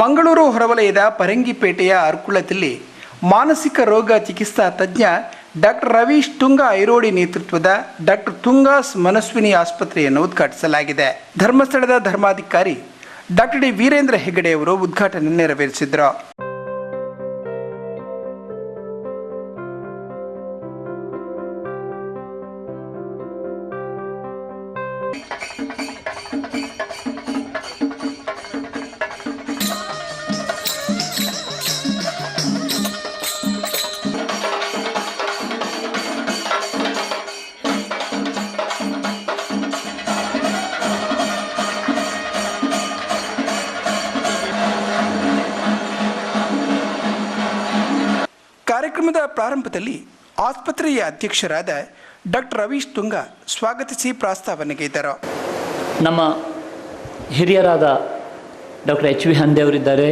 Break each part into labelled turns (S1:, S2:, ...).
S1: ಮಂಗಳೂರು ಹೊರವಲಯದ ಪರಂಗಿಪೇಟೆಯ ಅರ್ಕುಳದಲ್ಲಿ ಮಾನಸಿಕ ರೋಗ ಚಿಕಿತ್ಸಾ ತಜ್ಞ ಡಾಕ್ಟರ್ ರವೀಶ್ ತುಂಗಾ ಐರೋಡಿ ನೇತೃತ್ವದ ಡಾಕ್ಟರ್ ತುಂಗಾಸ್ ಮನಸ್ವಿನಿ ಆಸ್ಪತ್ರೆಯನ್ನು ಉದ್ಘಾಟಿಸಲಾಗಿದೆ. ಧರ್ಮಸ್ಥಳದ ಧರ್ಮಾಧಿಕಾರಿ ಡಾಕ್ಟರ್ ಡಿ ವೀರೇಂದ್ರ ಹೆಗಡೆ ಅವರು ಉದ್ಘಾಟನೆ ನೆರವೇರಿಸಿದರು. ಕಾರ್ಯಕ್ರಮದ ಪ್ರಾರಂಭದಲ್ಲಿ ಆಸ್ಪತ್ರೆಯ ಅಧ್ಯಕ್ಷರಾದ ಡಾಕ್ಟರ್ ರವೀಶ್ ತುಂಗ ಸ್ವಾಗತಿಸಿ ಪ್ರಾಸ್ತಾವನೆಗೈದರು
S2: ನಮ್ಮ ಹಿರಿಯರಾದ ಡಾಕ್ಟರ್ ಎಚ್ ವಿ ಹಂದೆ ಅವರಿದ್ದಾರೆ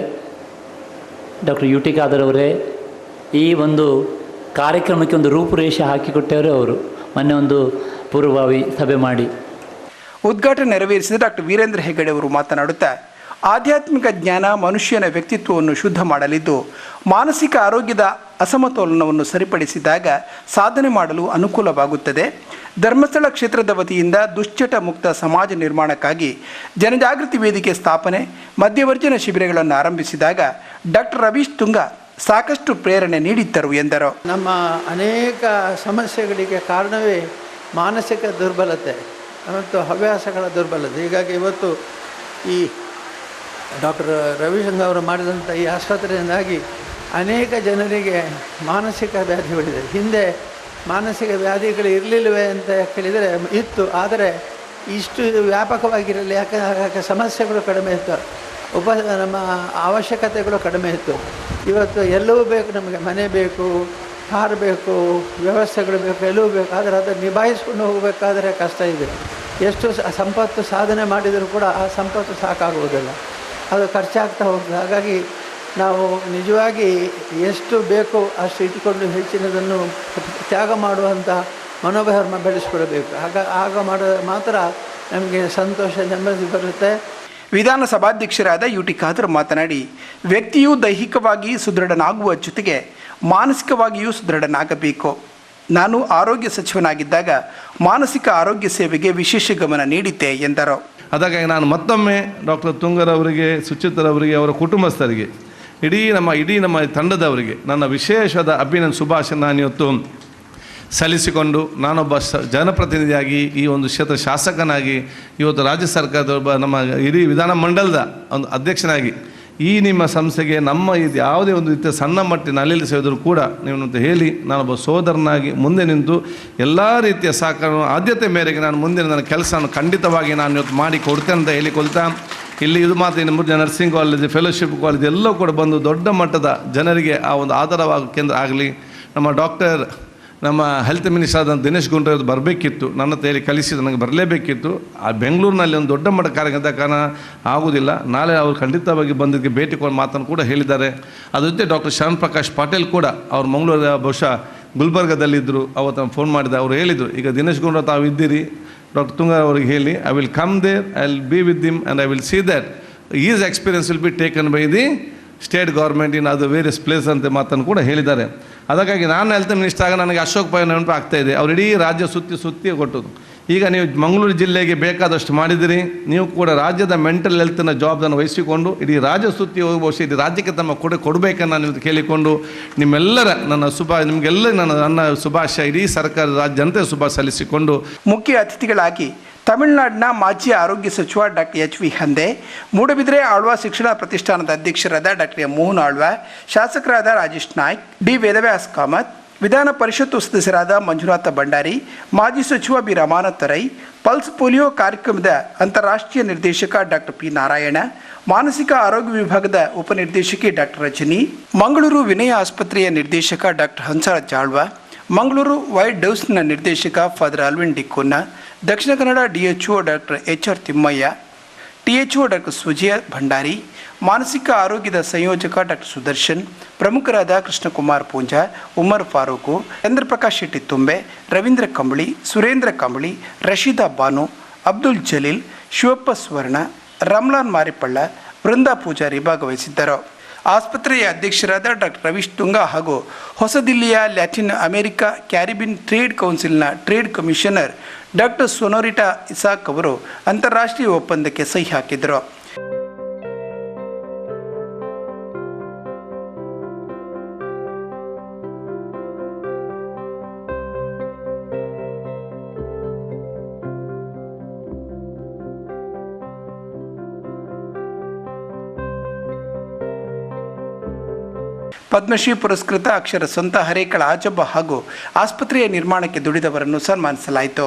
S2: ಡಾಕ್ಟರ್ ಯು ಟಿ ಖಾದರ್ ಅವರೇ ಈ ಒಂದು ಕಾರ್ಯಕ್ರಮಕ್ಕೆ ಒಂದು ರೂಪುರೇಷೆ ಹಾಕಿಕೊಟ್ಟವರು ಅವರು. ಮೊನ್ನೆ ಒಂದು ಪೂರ್ವಭಾವಿ ಸಭೆ ಮಾಡಿ.
S1: ಉದ್ಘಾಟನೆ ನೆರವೇರಿಸಿದ ಡಾಕ್ಟರ್ ವೀರೇಂದ್ರ ಹೆಗಡೆ ಅವರು ಮಾತನಾಡುತ್ತಾ ಆಧ್ಯಾತ್ಮಿಕ ಜ್ಞಾನ ಮನುಷ್ಯನ ವ್ಯಕ್ತಿತ್ವವನ್ನು ಶುದ್ಧ ಮಾಡಲಿದ್ದು ಮಾನಸಿಕ ಆರೋಗ್ಯದ ಅಸಮತೋಲನವನ್ನು ಸರಿಪಡಿಸಿದಾಗ ಸಾಧನೆ ಮಾಡಲು ಅನುಕೂಲವಾಗುತ್ತದೆ. ಧರ್ಮಸ್ಥಳ ಕ್ಷೇತ್ರದ ವತಿಯಿಂದ ದುಶ್ಚಟ ಮುಕ್ತ ಸಮಾಜ ನಿರ್ಮಾಣಕ್ಕಾಗಿ ಜನಜಾಗೃತಿ ವೇದಿಕೆ ಸ್ಥಾಪನೆ ಮಧ್ಯವರ್ಜನ ಶಿಬಿರಗಳನ್ನು ಆರಂಭಿಸಿದಾಗ ಡಾಕ್ಟರ್ ರವೀಶ್ ತುಂಗ ಸಾಕಷ್ಟು ಪ್ರೇರಣೆ ನೀಡಿದ್ದರು ಎಂದರು.
S3: ನಮ್ಮ ಅನೇಕ ಸಮಸ್ಯೆಗಳಿಗೆ ಕಾರಣವೇ ಮಾನಸಿಕ ದುರ್ಬಲತೆ ಮತ್ತು ಹವ್ಯಾಸಗಳ ದುರ್ಬಲತೆ. ಹೀಗಾಗಿ ಇವತ್ತು ಈ ಡಾಕ್ಟರ್ ರವಿಶಂಕರ್ ಅವರು ಮಾಡಿದಂಥ ಈ ಆಸ್ಪತ್ರೆಯಿಂದಾಗಿ ಅನೇಕ ಜನರಿಗೆ ಮಾನಸಿಕ ವ್ಯಾಧಿಗಳಿದೆ ಹಿಂದೆ ಮಾನಸಿಕ ವ್ಯಾಧಿಗಳು ಇರಲಿಲ್ಲವೇ ಅಂತ ಕೇಳಿದರೆ ಇತ್ತು. ಆದರೆ ಇಷ್ಟು ವ್ಯಾಪಕವಾಗಿರಲಿ ಯಾಕೆ ಯಾಕೆ ಸಮಸ್ಯೆಗಳು ಕಡಿಮೆ ಇತ್ತು. ಉಪ ನಮ್ಮ ಅವಶ್ಯಕತೆಗಳು ಕಡಿಮೆ ಇತ್ತು. ಇವತ್ತು ಎಲ್ಲವೂ ಬೇಕು. ನಮಗೆ ಮನೆ ಬೇಕು, ಕಾರ್ ಬೇಕು, ವ್ಯವಸ್ಥೆಗಳು ಬೇಕು, ಎಲ್ಲವೂ ಬೇಕು. ಆದರೆ ಅದನ್ನು ನಿಭಾಯಿಸ್ಕೊಂಡು ಹೋಗಬೇಕಾದ್ರೆ ಕಷ್ಟ ಇದೆ. ಎಷ್ಟು ಸಂಪತ್ತು ಸಾಧನೆ ಮಾಡಿದರೂ ಕೂಡ ಆ ಸಂಪತ್ತು ಸಾಕಾಗುವುದಿಲ್ಲ. ಅದು ಖರ್ಚಾಗ್ತಾ ಹೋಗ್ತದೆ. ಹಾಗಾಗಿ ನಾವು ನಿಜವಾಗಿ ಎಷ್ಟು ಬೇಕೋ ಅಷ್ಟು ಇಟ್ಟುಕೊಂಡು ಹೆಚ್ಚಿನದನ್ನು ತ್ಯಾಗ ಮಾಡುವಂಥ ಮನೋಭಾವ ಬೆಳೆಸ್ಕೊಳ್ಬೇಕು ಆಗ ಆಗ ಮಾಡ ಮಾತ್ರ ನಮಗೆ ಸಂತೋಷ ನೆಮ್ಮದಿ ಬರುತ್ತೆ.
S1: ವಿಧಾನಸಭಾಧ್ಯಕ್ಷರಾದ ಯು ಟಿ ಖಾದರ್ ಮಾತನಾಡಿ ವ್ಯಕ್ತಿಯು ದೈಹಿಕವಾಗಿ ಸುದೃಢನಾಗುವ ಜೊತೆಗೆ ಮಾನಸಿಕವಾಗಿಯೂ ಸುದೃಢನಾಗಬೇಕು. ನಾನು ಆರೋಗ್ಯ ಸಚಿವನಾಗಿದ್ದಾಗ ಮಾನಸಿಕ ಆರೋಗ್ಯ ಸೇವೆಗೆ ವಿಶೇಷ ಗಮನ ನೀಡಿದ್ದೆ ಎಂದರು.
S4: ಅದಕ್ಕಾಗಿ ನಾನು ಮತ್ತೊಮ್ಮೆ ಡಾಕ್ಟರ್ ತುಂಗರವರಿಗೆ ಸುಚಿತ್ರವರಿಗೆ ಅವರ ಕುಟುಂಬಸ್ಥರಿಗೆ ಇಡೀ ನಮ್ಮ ಇಡೀ ನಮ್ಮ ತಂಡದವರಿಗೆ ನನ್ನ ವಿಶೇಷದ ಅಭಿನಂದ ಶುಭಾಶಯ ನಾನು ಇವತ್ತು ಸಲ್ಲಿಸಿಕೊಂಡು ನಾನೊಬ್ಬ ಸ, ಜನಪ್ರತಿನಿಧಿಯಾಗಿ ಈ ಒಂದು ಕ್ಷೇತ್ರ ಶಾಸಕನಾಗಿ ಇವತ್ತು ರಾಜ್ಯ ಸರ್ಕಾರದ ಒಬ್ಬ ನಮ್ಮ ಇಡೀ ವಿಧಾನ ಮಂಡಲದ ಒಂದು ಅಧ್ಯಕ್ಷನಾಗಿ ಈ ನಿಮ್ಮ ಸಂಸ್ಥೆಗೆ ನಮ್ಮ ಇದು ಯಾವುದೇ ಒಂದು ರೀತಿಯ ಸಣ್ಣ ಮಟ್ಟಿನ ಅಲ್ಲಿ ಸೇರಿದ್ರು ಕೂಡ ನೀವು ಅಂತ ಹೇಳಿ ನಾನೊಬ್ಬ ಸೋದರನಾಗಿ ಮುಂದೆ ನಿಂತು ಎಲ್ಲ ರೀತಿಯ ಸಹಕಾರ ಆದ್ಯತೆ ಮೇರೆಗೆ ನಾನು ಮುಂದಿನ ನನ್ನ ಕೆಲಸವನ್ನು ಖಂಡಿತವಾಗಿ ನಾನು ಇವತ್ತು ಮಾಡಿ ಕೊಡ್ತೇನೆ ಅಂತ ಹೇಳಿಕೊಳ್ತಾ ಇಲ್ಲಿ ಇದು ಮಾತ್ರ ಇನ್ನು ಮುಂದೆ ನರ್ಸಿಂಗ್ ಕಾಲೇಜ್ ಫೆಲೋಶಿಪ್ ಕಾಲೇಜ್ ಎಲ್ಲವೂ ಕೂಡ ಬಂದು ದೊಡ್ಡ ಮಟ್ಟದ ಜನರಿಗೆ ಆ ಒಂದು ಆಧಾರವಾಗ ಕೇಂದ್ರ ಆಗಲಿ. ನಮ್ಮ ಡಾಕ್ಟರ್ ನಮ್ಮ ಹೆಲ್ತ್ ಮಿನಿಸ್ಟರ್ ಆದ ದಿನೇಶ್ ಅವರು ಬರಬೇಕಿತ್ತು. ನನ್ನ ತೇಲಿ ಕಲಿಸಿ ನನಗೆ ಬರಲೇಬೇಕಿತ್ತು. ಆ ಬೆಂಗಳೂರಿನಲ್ಲಿ ಒಂದು ದೊಡ್ಡ ಮಟ್ಟ ಕಾರ್ಯಕ್ರಮದ ಕಾರಣ ಆಗುವುದಿಲ್ಲ ನಾಳೆ ಅವರು ಖಂಡಿತವಾಗಿ ಬಂದಿದ್ದಕ್ಕೆ ಭೇಟಿ ಕೊಡೋ ಮಾತನ್ನು ಕೂಡ ಹೇಳಿದ್ದಾರೆ. ಅದ್ರ ಜೊತೆ ಡಾಕ್ಟರ್ ಶರಣ್ ಪ್ರಕಾಶ್ ಪಾಟೀಲ್ ಕೂಡ ಅವರು ಮಂಗಳೂರು ಬಹುಶಃ ಗುಲ್ಬರ್ಗದಲ್ಲಿದ್ದರು. ಅವತ್ತು ಫೋನ್ ಮಾಡಿದ, ಅವರು ಹೇಳಿದರು, ಈಗ ದಿನೇಶ್ ಗುಂಡ್ರ ತಾವು ಇದ್ದೀರಿ ಡಾಕ್ಟರ್ ತುಂಗ ಅವರಿಗೆ ಹೇಳಿ I will come there I will be with them and I will see that is experience will be taken by the state government in ಅದು ವೇರಿಯಸ್ ಪ್ಲೇಸ್ ಅಂತ ಮಾತನ್ನು ಕೂಡ ಹೇಳಿದ್ದಾರೆ. ಅದಕ್ಕಾಗಿ ನಾನು ಹೆಲ್ತ್ ಮಿನಿಸ್ಟರ್ ಆಗ ನನಗೆ ಅಶೋಕ್ ಪೈ ನೆನಪು ಇದೆ. ಅವ್ರು ಇಡೀ ರಾಜ್ಯ ಸುತ್ತಿ ಸುತ್ತಿ ಕೊಟ್ಟದು ಈಗ ನೀವು ಮಂಗಳೂರು ಜಿಲ್ಲೆಗೆ ಬೇಕಾದಷ್ಟು ಮಾಡಿದಿರಿ. ನೀವು ಕೂಡ ರಾಜ್ಯದ ಮೆಂಟಲ್ ಹೆಲ್ತ್ನ ಜವಾಬ್ದಾರಿ ವಹಿಸಿಕೊಂಡು, ಇಡೀ ರಾಜ್ಯ ಸುತ್ತಿ ಬಹುಶಃ ಇಡೀ ರಾಜ್ಯಕ್ಕೆ ತಮ್ಮ ಕೊಡ, ಕೊಡಬೇಕನ್ನು ನೀವು ಕೇಳಿಕೊಂಡು, ನಿಮ್ಮೆಲ್ಲರ ನನ್ನ ಶುಭ, ನಿಮಗೆಲ್ಲ ನನ್ನ ನನ್ನ ಶುಭಾಶಯ, ಇಡೀ ಸರ್ಕಾರ ರಾಜ್ಯ ಜನತೆ ಶುಭ ಸಲ್ಲಿಸಿಕೊಂಡು.
S1: ಮುಖ್ಯ ಅತಿಥಿಗಳಾಗಿ ತಮಿಳುನಾಡಿನ ಮಾಜಿ ಆರೋಗ್ಯ ಸಚಿವ doctor H V Hande, Moodbidri Alva ಶಿಕ್ಷಣ ಪ್ರತಿಷ್ಠಾನದ ಅಧ್ಯಕ್ಷರಾದ ಡಾಕ್ಟರ್ ಎಂ ಮೋಹನ್ ಆಳ್ವ, ಶಾಸಕರಾದ ರಾಜೇಶ್ ನಾಯ್ಕ್, ಡಿ ವೇದವ್ಯಾಸ್ ಕಾಮತ್ ವಿಧಾನ ಪರಿಷತ್ತು ಸದಸ್ಯರಾದ ಮಂಜುನಾಥ ಭಂಡಾರಿ, ಮಾಜಿ ಸಚಿವ B. Ramanath Rai pulse polio ಕಾರ್ಯಕ್ರಮದ ಅಂತಾರಾಷ್ಟ್ರೀಯ ನಿರ್ದೇಶಕ ಡಾಕ್ಟರ್ ಪಿ. ನಾರಾಯಣ, ಮಾನಸಿಕ ಆರೋಗ್ಯ ವಿಭಾಗದ ಉಪನಿರ್ದೇಶಕಿ ಡಾಕ್ಟರ್ ರಜನಿ, ಮಂಗಳೂರು ವಿನಯ ಆಸ್ಪತ್ರೆಯ ನಿರ್ದೇಶಕ ಡಾಕ್ಟರ್ ಹಂಸರ ಜಾಳ್ವ, ಮಂಗಳೂರು ವೈಟ್ ಡೌಸ್ನ ನಿರ್ದೇಶಕ father Alvin ಡಿಕ್ಕೋನ್ನ Dakshina Kannada DHO doctor H. R. Thimmaiah THO doctor Sujaya Bhandari ಮಾನಸಿಕ ಆರೋಗ್ಯದ ಸಂಯೋಜಕ ಡಾಕ್ಟರ್ ಸುದರ್ಶನ್, ಪ್ರಮುಖರಾದ ಕೃಷ್ಣಕುಮಾರ್ ಪೂಂಜಾ, ಉಮರ್ ಫಾರೂಕು ಚಂದ್ರಪ್ರಕಾಶ್ ಶೆಟ್ಟಿ ತುಂಬೆ, ರವೀಂದ್ರ ಕಂಬಳಿ, ಸುರೇಂದ್ರ ಕಂಬಳಿ, ರಶೀದಾ ಬಾನು, ಅಬ್ದುಲ್ ಜಲೀಲ್, ಶಿವಪ್ಪ ಸ್ವರ್ಣ, ರಮ್ಲಾನ್ ಮಾರಿಪಳ್ಳ ವೃಂದಾ ಪೂಜಾರಿ ಭಾಗವಹಿಸಿದ್ದರು. ಆಸ್ಪತ್ರೆಯ ಅಧ್ಯಕ್ಷರಾದ ಡಾಕ್ಟರ್ ರವೀಶ್ ತುಂಗಾ ಹಾಗೂ ಹೊಸದಿಲ್ಲಿಯ Latin America Caribbean trade ಕೌನ್ಸಿಲ್ನ trade commissioner doctor Sonorita Isaac ಅವರು ಅಂತಾರಾಷ್ಟ್ರೀಯ ಒಪ್ಪಂದಕ್ಕೆ ಸಹಿ ಹಾಕಿದರು ಪದ್ಮಶ್ರೀ ಪುರಸ್ಕೃತ ಅಕ್ಷರ ಸ್ವಂತ ಹರೇಕಳ ಆಜಬ್ಬ ಹಾಗೂ ಆಸ್ಪತ್ರೆಯ ನಿರ್ಮಾಣಕ್ಕೆ ದುಡಿದವರನ್ನು ಸನ್ಮಾನಿಸಲಾಯಿತು.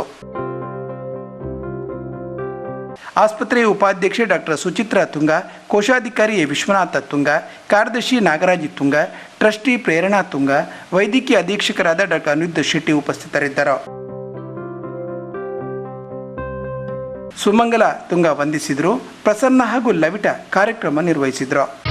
S1: ಆಸ್ಪತ್ರೆಯ ಉಪಾಧ್ಯಕ್ಷೆ ಡಾಕ್ಟರ್ ಸುಚಿತ್ರಾ ತುಂಗ, ಕೋಶಾಧಿಕಾರಿ ವಿಶ್ವನಾಥ ತುಂಗ, ಕಾರ್ಯದರ್ಶಿ ನಾಗರಾಜ್ ತುಂಗ, ಟ್ರಸ್ಟಿ ಪ್ರೇರಣಾ ತುಂಗ, ವೈದ್ಯಕೀಯ ಅಧೀಕ್ಷಕರಾದ ಡಾಕ್ಟರ್ ಅನಿರುದ್ಧ ಶೆಟ್ಟಿ ಉಪಸ್ಥಿತರಿದ್ದರು. ಸುಮಂಗಲ ತುಂಗ ವಂದಿಸಿದರು, ಪ್ರಸನ್ನ ಹಾಗೂ ಲವಿಟ ಕಾರ್ಯಕ್ರಮ ನಿರ್ವಹಿಸಿದರು.